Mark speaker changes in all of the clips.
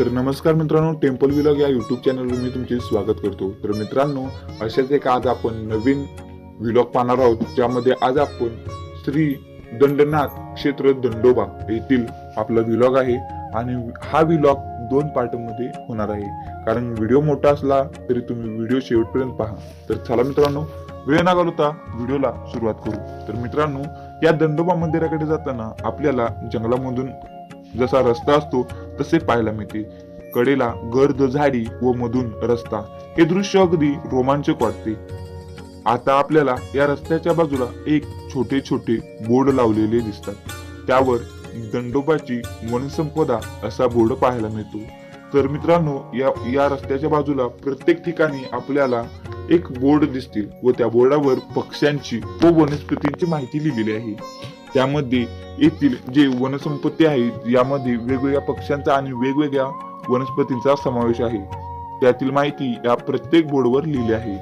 Speaker 1: तर नमस्कार मित्रांनो टेम्पल विलॉग या युट्यूब चॅनलवर मी तुमचे स्वागत करतो. तर मित्रांनो अशाच एक आज आपण नवीन विलॉग पाहणार आहोत ज्यामध्ये आज आपण श्री दंडनाथ क्षेत्र दंडोबा येथील आपला विलॉग आहे आणि हा विलॉग दोन पार्टमध्ये होणार आहे. कारण व्हिडिओ मोठा असला तरी तुम्ही व्हिडिओ शेवटपर्यंत पहा. तर चला मित्रांनो वेळ न घालवता व्हिडिओला सुरुवात करू. तर मित्रांनो या दंडोबा मंदिराकडे जाताना आपल्याला जंगलामधून जसा रस्ता असतो तसे पाहायला मिळते. कडेला गर्द झाडी व मधून रस्ता. हे दृश्य अगदी रोमांचक वाटते. आता आपल्याला या रस्त्याच्या बाजूला एक छोटे छोटे बोर्ड लावलेले दिसतात. त्यावर दंडोबाची वनसंपदा असा बोर्ड पाहायला मिळतो. तर मित्रांनो या या रस्त्याच्या बाजूला प्रत्येक ठिकाणी आपल्याला एक बोर्ड दिसतील व त्या बोर्डावर पक्ष्यांची व वनस्पतींची माहिती लिहिलेली आहे. त्यामध्ये येथील जे वनसंपत्ती आहे यामध्ये वेगवेगळ्या पक्ष्यांचा आणि वेगवेगळ्या वनस्पतींचा समावेश आहे. त्यातील माहिती या प्रत्येक बोर्डवर लिहिली आहे.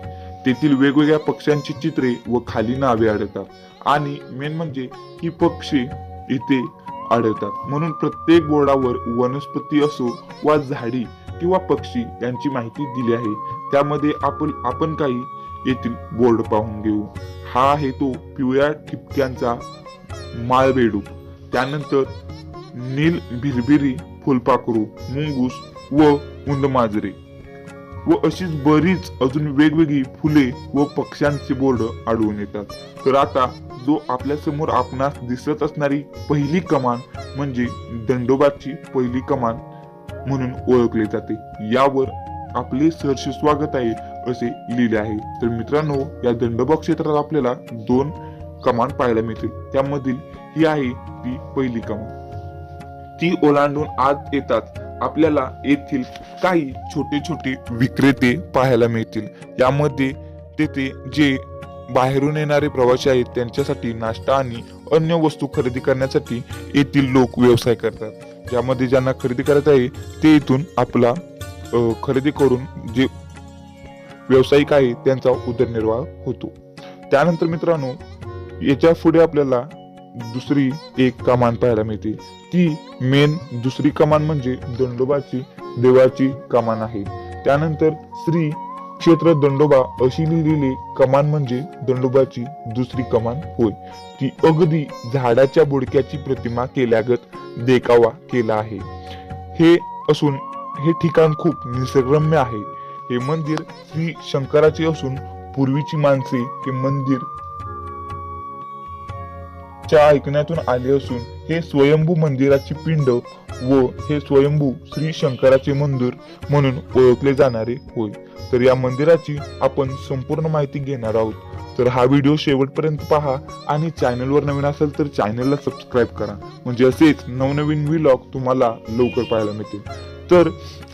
Speaker 1: तेथील वेगवेगळ्या पक्ष्यांची चित्रे व खाली नावे आढळतात. आणि मेन म्हणजे ही पक्षी इथे आढळतात. म्हणून प्रत्येक बोर्डावर वनस्पती असो वा झाडी किंवा पक्षी यांची माहिती दिली आहे. त्यामध्ये आपण आपण काही येथील बोर्ड पाहून घेऊ. हा आहे तो पिवळ्या ठिपक्यांचा माळबेडू. त्यानंतर नील भिरभिरी फुलपाखरू मुंगूस व उंदमाजरे. व अशीच बरीच अजून वेगवेगळी फुले व पक्ष्यांचे बोर्ड आढळून येतात. तर आता जो आपल्यासमोर आपणास दिसत असणारी पहिली कमान म्हणजे दंडोबाची पहिली कमान म्हणून ओळखले जाते. यावर आपले सहर्ष स्वागत आहे असे लिहिले आहे. तर मित्रांनो या दंडोबा क्षेत्रात आपल्याला दोन कमान पाहायला मिळतील त्यामधील ही आहे ती पहिली कमान ती ओलांडून आत येतात. आपल्याला येथील काही छोटे छोटे विक्रेते पाहायला मिळतील. यामध्ये तेथे जे बाहेरून येणारे प्रवासी आहेत त्यांच्यासाठी नाश्ता आणि अन्य वस्तू खरेदी करण्यासाठी येथील लोक व्यवसाय करतात. ज्यामध्ये ज्यांना खरेदी करायचं आहे ते इथून आपला खरेदी करून जे व्यावसायिक आहे त्यांचा उदरनिर्वाह होतो. त्यानंतर मित्रांनो याच्यापुढे आपल्याला दुसरी एक कमान पाहायला मिळते. ती मेन दुसरी कमान म्हणजे दंडोबाची देवाची कमान आहे. त्यानंतर श्री क्षेत्र दंडोबा अशी लिहिलेली कमान म्हणजे दंडोबाची दुसरी कमान होय. ती अगदी झाडाच्या बुडक्याची प्रतिमा केल्यागत देखावा केला आहे. हे असून हे ठिकाण खूप निसर्गरम्य आहे. हे मंदिर श्री शंकराचे असून पूर्वीची माणसे हे मंदिर च्या ऐकण्यातून आले असून हे स्वयंभू मंदिराची पिंड व हे स्वयंभू श्री शंकराचे मंदिर म्हणून ओळखले जाणारे होय. तर या मंदिराची आपण संपूर्ण माहिती घेणार आहोत. तर हा व्हिडिओ शेवटपर्यंत पहा आणि चॅनलवर नवीन असेल तर चॅनलला सबस्क्राईब करा. म्हणजे असेच नवनवीन व्हिलॉग तुम्हाला लवकर पाहायला मिळतील. तर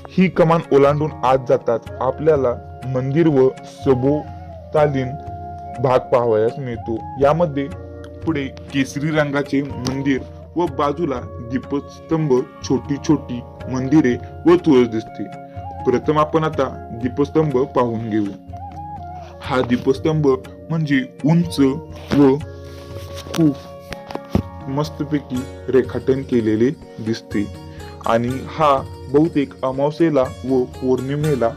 Speaker 1: ही कमान ओलांडून आत जातात. आपल्याला मंदिर व सभोवतालीन भाग पाहावयास मिळतो. यामध्ये पुढे केसरी रंगाचे मंदिर व बाजूला दीपस्तंभ छोटी छोटी मंदिरे व तुळस दिसते. प्रथम आपण आता दीपस्तंभ पाहून घेऊ. हा दीपस्तंभ म्हणजे उंच व खूप मस्तपैकी रेखाटन केलेले दिसते. आणि हा बहुतेक अमावस्येला व पौर्णिमेला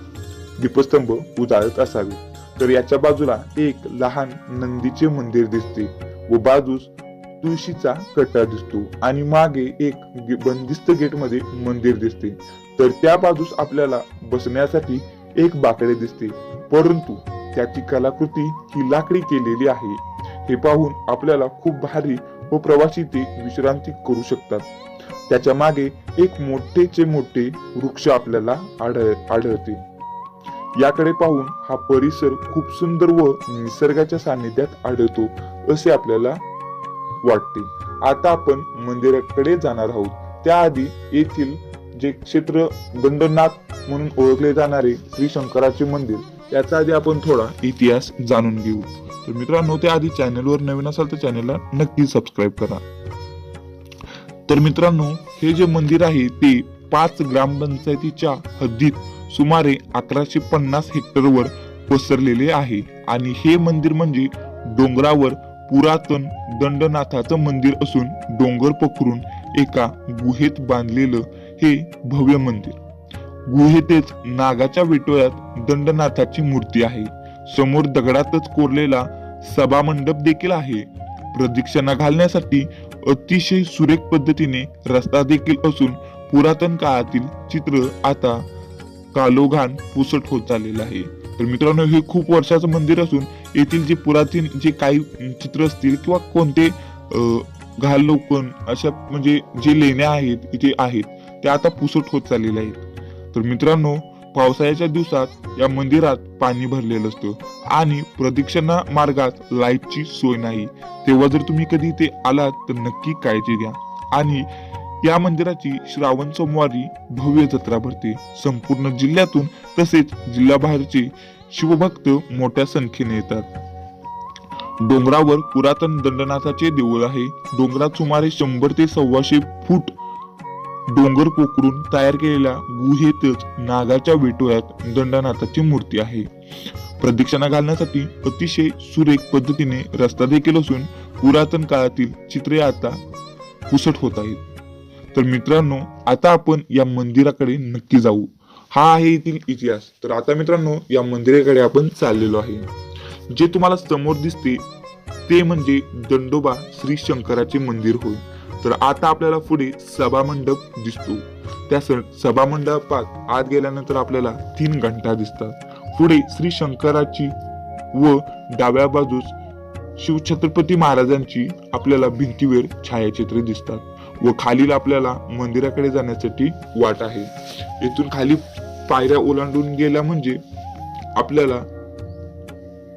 Speaker 1: दीपस्तंभ उजाळत असावे. तर याच्या बाजूला एक लहान नंदीचे मंदिर दिसते. व बाजूस तुळशीचा कट्टा दिसतो आणि मागे एक बंदिस्त गेटमध्ये मंदिर दिसते. तर त्या बाजूस आपल्याला बसण्यासाठी एक बाकडे दिसते. परंतु त्याची कलाकृती ही लाकडी केलेली आहे. हे पाहून आपल्याला खूप भारी व प्रवासी ते विश्रांती करू शकतात. त्याच्यामागे एक मोठेचे मोठे वृक्ष आपल्याला आढळ आढळते. याकडे पाहून हा परिसर खूप सुंदर व निसर्गाच्या सानिध्यात आढळतो असे आपल्याला वाटते. आता आपण मंदिराकडे जाणार आहोत. त्याआधी येथील जे क्षेत्र दंडनाथ म्हणून ओळखले जाणारे श्री शंकराचे मंदिर याचा आधी आपण थोडा इतिहास जाणून घेऊ. तर मित्रांनो त्याआधी चॅनलवर नवीन असाल तर चॅनलला नक्की सबस्क्राईब करा. तर मित्रांनो हे जे मंदिर आहे ते पाच ग्रामपंचायतीच्या हद्दीत सुमारे अकराशे पन्नास हेक्टरवर पसरलेले आहे. आणि हे मंदिर म्हणजे डोंगरावर पुरातन दंडनाथाचं मंदिर असून डोंगर पखरून एका गुहेत बांधलेलं हे भव्य मंदिर. गुहेतेच नागाच्या विटोळ्यात दंडनाथाची मूर्ती आहे. समोर दगडातच कोरलेला सभामंडप देखील आहे. प्रदक्षिणा घालण्यासाठी अतिशय सुरेख पद्धतीने रस्ता देखील असून पुरातन काळातील चित्र आता कालोघान पुसट होत चाललेलं आहे. तर मित्रांनो हे खूप वर्षाचं मंदिर असून येथील जे पुरातन जे काही चित्र असतील किंवा कोणते घाल अशा म्हणजे जे लेण्या आहेत इथे आहेत त्या आता पुसट होत चाललेल्या आहेत. तर मित्रांनो पावसाळ्याच्या दिवसात या मंदिरात पाणी भरलेलं असतं आणि प्रदक्षिणा मार्गात लाईटची सोय नाही. तेव्हा जर तुम्ही कधी इथे आलात तर नक्की काळजी घ्या. आणि या मंदिराची श्रावण सोमवारी भव्य जत्रा भरते. संपूर्ण जिल्ह्यातून तसेच जिल्ह्याबाहेरचे शिवभक्त मोठ्या संख्येने येतात. डोंगरावर पुरातन दंडनाथाचे देऊळ आहे. डोंगरात सुमारे शंभर ते सव्वाशे फूट डोंगर पोखरून तयार केलेल्या गुहेतच नागाच्या वेटोळ्यात दंडनाथाची मूर्ती आहे. प्रदक्षिणा घालण्यासाठी अतिशय सुरेख पद्धतीने रस्ता देखील असून पुरातन काळातील चित्रे आता पुसट होत आहेत. तर मित्रांनो आता आपण या मंदिराकडे नक्की जाऊ. हा आहे येथील इतिहास. तर आता मित्रांनो या मंदिराकडे आपण चाललेलो आहे. जे तुम्हाला समोर दिसते ते म्हणजे दंडोबा श्री शंकराचे मंदिर होय. तर आता आपल्याला पुढे सभामंडप दिसतो. त्या सभामंडपात आत गेल्यानंतर आपल्याला तीन घंटा दिसतात. पुढे श्री शंकराची व डाव्या बाजूस शिवछत्रपती महाराजांची आपल्याला भिंतीवर छायाचित्रे दिसतात. व खालील आपल्याला मंदिराकडे जाण्यासाठी वाट आहे. इथून खाली पायऱ्या ओलांडून गेल्या म्हणजे आपल्याला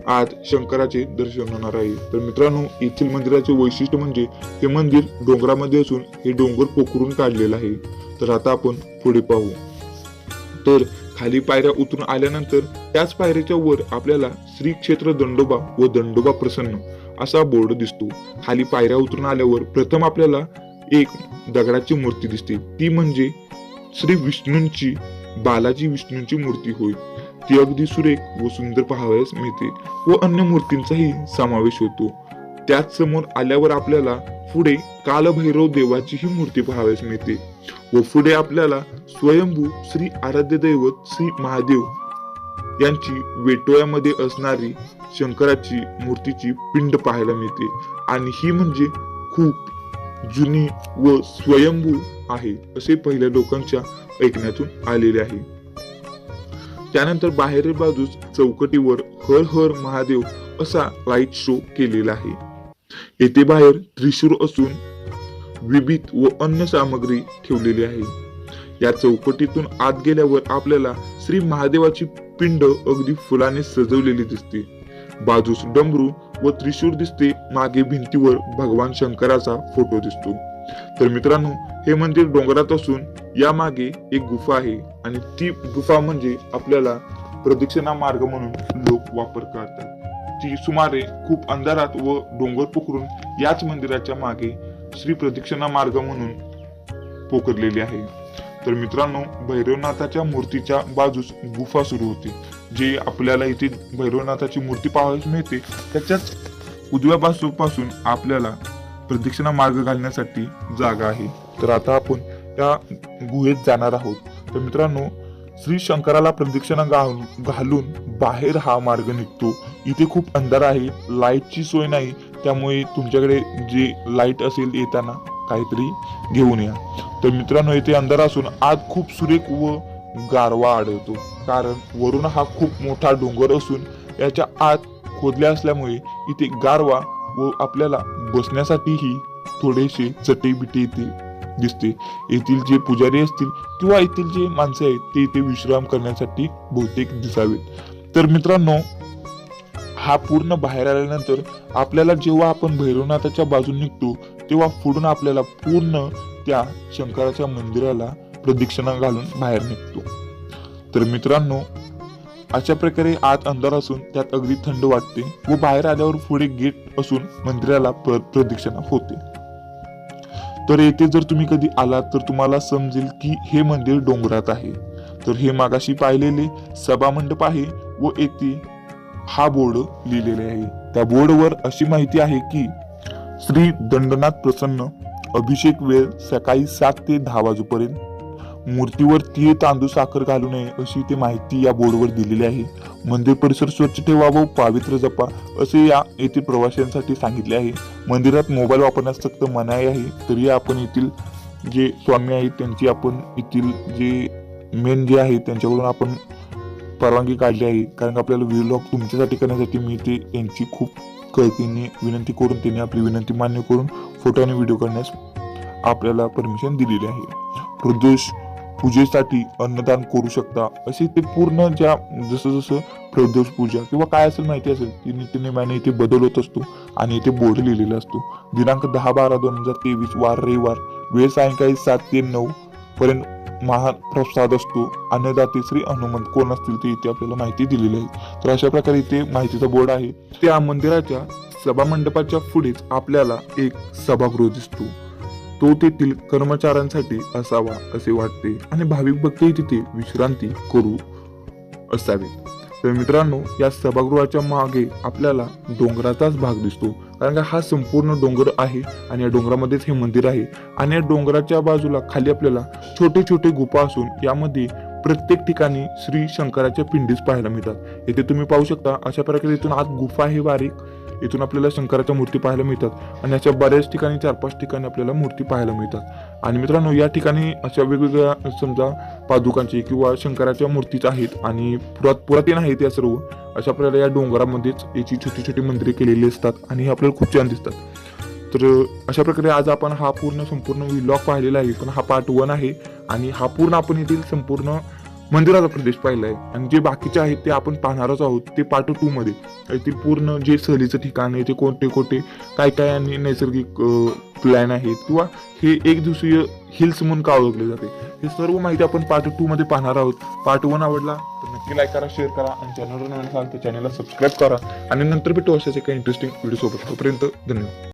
Speaker 1: आज शंकराचे दर्शन होणार आहे. तर मित्रांनो येथील मंदिराचे वैशिष्ट्य म्हणजे हे मंदिर डोंगरामध्ये असून हे डोंगर पोखरून काढलेलं आहे. तर आता आपण पुढे पाहू. तर खाली पायऱ्या उतरून आल्यानंतर त्याच पायऱ्याच्या वर आपल्याला श्री क्षेत्र दंडोबा व दंडोबा प्रसन्न असा बोर्ड दिसतो. खाली पायऱ्या उतरून आल्यावर प्रथम आपल्याला एक दगडाची मूर्ती दिसते. ती म्हणजे श्री विष्णूंची बालाजी विष्णूंची मूर्ती होय. ती अगदी सुरेख व सुंदर पाहावयास मिळते व अन्य मूर्तींचाही समावेश होतो. त्याच समोर आल्यावर आपल्याला पुढे कालभैरव देवाची ही मूर्ती पाहावयास मिळते व पुढे आपल्याला स्वयंभू श्री आराध्य दैवत श्री महादेव यांची वेटोळ्यामध्ये असणारी शंकराची मूर्तीची पिंड पाहायला मिळते. आणि ही म्हणजे खूप जुनी व स्वयंभू आहे असे पहिल्या लोकांच्या ऐकण्यातून आलेले आहे. त्यानंतर बाहेरील बाजूस चौकटीवर हर हर महादेव असा लाइट शो केलेला आहे. येथे बाहेर त्रिशूर असून विविध व अन्य सामग्री ठेवलेली आहे. या चौकटीतून आत गेल्यावर आपल्याला श्री महादेवाची पिंड अगदी फुलाने सजवलेली दिसते. बाजूस डमरू व त्रिशूर दिसते. मागे भिंतीवर भगवान शंकराचा फोटो दिसतो. तर मित्रांनो हे मंदिर डोंगरात असून या मागे एक गुफा आहे आणि ती गुफा म्हणजे आपल्याला प्रदक्षिणा मार्ग म्हणून लोक वापर करतात. ती सुमारे खूप अंधारात व डोंगर पोखरून याच मंदिराच्या मागे श्री प्रदक्षिणा मार्ग म्हणून पोखरलेली आहे. तर मित्रांनो भैरवनाथाच्या मूर्तीच्या बाजूस गुफा सुरू होते. जे आपल्याला इथे भैरवनाथाची मूर्ती पाहायला मिळते त्याच्याच उजव्या बाजूपासून आपल्याला प्रदक्षिणा मार्ग घालण्यासाठी जागा आहे. तर आता आपण त्या गुहेत जाणार आहोत. तर मित्रांनो श्री शंकराला प्रदक्षिणा घालून घालून बाहेर हा मार्ग निघतो. इथे खूप अंधार आहे लाईटची सोय नाही. त्यामुळे तुमच्याकडे जे लाइट असेल येताना काहीतरी घेऊन या. तर मित्रांनो इथे अंधार असून आत खूप सुरेख व गारवा आढळतो कारण वरुण हा खूप मोठा डोंगर असून याच्या आत खोदल्या असल्यामुळे इथे गारवा व आपल्याला बसण्यासाठीही थोडेसे चटेबिटे इथे दिसते. येथील जे पुजारी असतील किंवा येथील जे माणसे आहेत ते इथे विश्राम करण्यासाठी बहुतेक दिसावेत. तर मित्रांनो हा पूर्ण बाहेर आल्यानंतर आपल्याला जेव्हा आपण भैरवनाथाच्या बाजून निघतो तेव्हा पुढून आपल्याला पूर्ण त्या शंकराच्या मंदिराला प्रदक्षिणा घालून बाहेर निघतो. तर मित्रांनो अशा प्रकारे आत अंधार असून त्यात अगदी थंड वाटते व बाहेर आल्यावर पुढे गेट असून मंदिराला प्रदक्षिणा होते. तर येथे जर तुम्ही कधी आलात तर तुम्हाला समजेल की हे मंदिर डोंगरात आहे. तर हे मागाशी पाहिलेले सभामंडप आहे व येथे हा बोर्ड लिहिलेले आहे. त्या बोर्डवर अशी माहिती आहे की श्री दंडनाथ प्रसन्न अभिषेक वेळ सकाळी सात ते दहा वाजूपर्यंत मूर्तीवर तीळ तांदूळ साखर घालू नये अशी ती माहिती या बोर्डवर दिलेली आहे. मंदिर परिसर स्वच्छ ठेवा व पावित्र्य जपा असे या येथील प्रवाशांसाठी सांगितले आहे. मंदिरात मोबाईल वापरण्यास सक्त मनाई आहे तरी आपण येथील जे स्वामी आहेत त्यांची आपण येथील जे मेन जे आहे त्यांच्याकडून आपण परवानगी काढली आहे. कारण की आपल्याला व्हिलॉग तुमच्यासाठी करण्यासाठी मी ते यांची खूप कळतीने विनंती करून त्यांनी आपली विनंती मान्य करून फोटो आणि व्हिडिओ करण्यास आपल्याला परमिशन दिलेली आहे. प्रदोष पूजेसाठी अन्नदान करू शकता. असे ते पूर्ण ज्या जसं जसं प्रदोष पूजा किंवा काय असेल माहिती असेल ती नित्यनेमाने इथे बदल होत असतो आणि इथे बोर्ड लिहिलेला असतो. दिनांक दहा बारा दोन हजार तेवीस वार रविवार वेळ सायंकाळी सात ते नऊ पर्यंत महाप्रसाद असतो. अन्नदाते श्री हनुमंत. कोण असतील ते इथे आपल्याला माहिती दिलेली आहे तर अशा प्रकारे इथे माहितीचा बोर्ड आहे. त्या मंदिराच्या सभामंडपाच्या पुढेच आपल्याला एक सभागृह दिसतो. तो तेथील कर्मचाऱ्यांसाठी असावा असे वाटते आणि भाविक भक्तही तिथे विश्रांती करू असावे. तर मित्रांनो या सभागृहाच्या मागे आपल्याला डोंगराचाच भाग दिसतो. कारण का हा संपूर्ण डोंगर आहे आणि या डोंगरामध्येच हे मंदिर आहे. आणि या डोंगराच्या बाजूला खाली आपल्याला छोटे छोटे गुफा असून यामध्ये प्रत्येक ठिकाणी श्री शंकराच्या पिंडीस पाहायला मिळतात. येथे तुम्ही पाहू शकता अशा प्रकारे इथून आत गुफा आहे बारीक इथून आपल्याला शंकराच्या मूर्ती पाहायला मिळतात. आणि अशा बऱ्याच ठिकाणी चार पाच ठिकाणी आपल्याला मूर्ती पाहायला मिळतात. आणि मित्रांनो या ठिकाणी अशा वेगवेगळ्या समजा पादुकांची किंवा शंकराच्या मूर्तीच आहेत आणि पुरात पुरातन आहेत या सर्व अशा आपल्याला या डोंगरामध्येच याची छोटी छोटी मंदिरे केलेली असतात आणि हे आपल्याला खूप छान दिसतात. तर अशा प्रकारे आज आपण हा पूर्ण संपूर्ण व्लॉग पाहिलेला आहे. पण हा पार्ट वन आहे आणि हा पूर्ण आपण येथील संपूर्ण मंदिराचा प्रदेश पाहिला आहे आणि जे बाकीचे आहेत ते आपण पाहणारच आहोत. ते पार्ट टू मध्ये. येथील पूर्ण जे सहलीचं ठिकाण आहे ते कोणते कोणते काय काय आणि नैसर्गिक प्लॅन आहेत किंवा हे एक दिवसीय हिल्स म्हणून का ओळखले जाते? हे सर्व माहिती आपण पार्ट टू मध्ये पाहणार आहोत. पार्ट वन आवडला तर नक्की लाईक करा शेअर करा आणि चॅनलवर नवीन असाल तर चॅनलला सबस्क्राईब करा. आणि नंतर भेटू अशाच एका इंटरेस्टिंग व्हिडिओ सोबत. तोपर्यंत धन्यवाद.